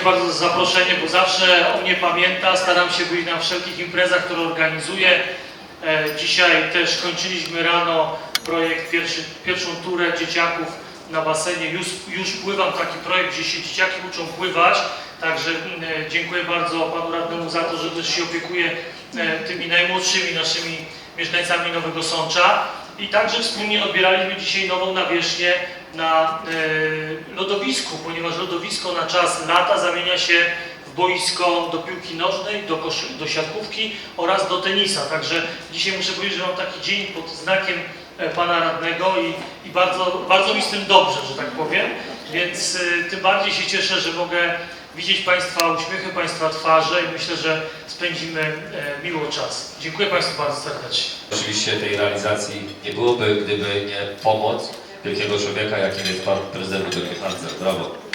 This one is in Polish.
bardzo za zaproszenie, bo zawsze o mnie pamięta. Staram się być na wszelkich imprezach, które organizuję. E, Dzisiaj też kończyliśmy rano projekt, pierwszy, pierwszą turę dzieciaków na basenie. Już, już pływam taki projekt, gdzie się dzieciaki uczą pływać. Także e, dziękuję bardzo panu radnemu za to, że też się opiekuje e, tymi najmłodszymi naszymi mieszkańcami Nowego Sącza. I także wspólnie odbieraliśmy dzisiaj nową nawierzchnię na e, lodowisku, ponieważ lodowisko na czas lata zamienia się w boisko do piłki nożnej, do, koszy, do siatkówki oraz do tenisa. Także dzisiaj muszę powiedzieć, że mam taki dzień pod znakiem e, pana radnego i, i bardzo, bardzo mi z tym dobrze, że tak powiem. Więc e, tym bardziej się cieszę, że mogę widzieć Państwa uśmiechy, Państwa twarze i myślę, że spędzimy e, miło czas. Dziękuję Państwu bardzo serdecznie. Oczywiście tej realizacji nie byłoby, gdyby nie pomoc wielkiego człowieka, jakim jest pan prezydent Hansen. Brawo.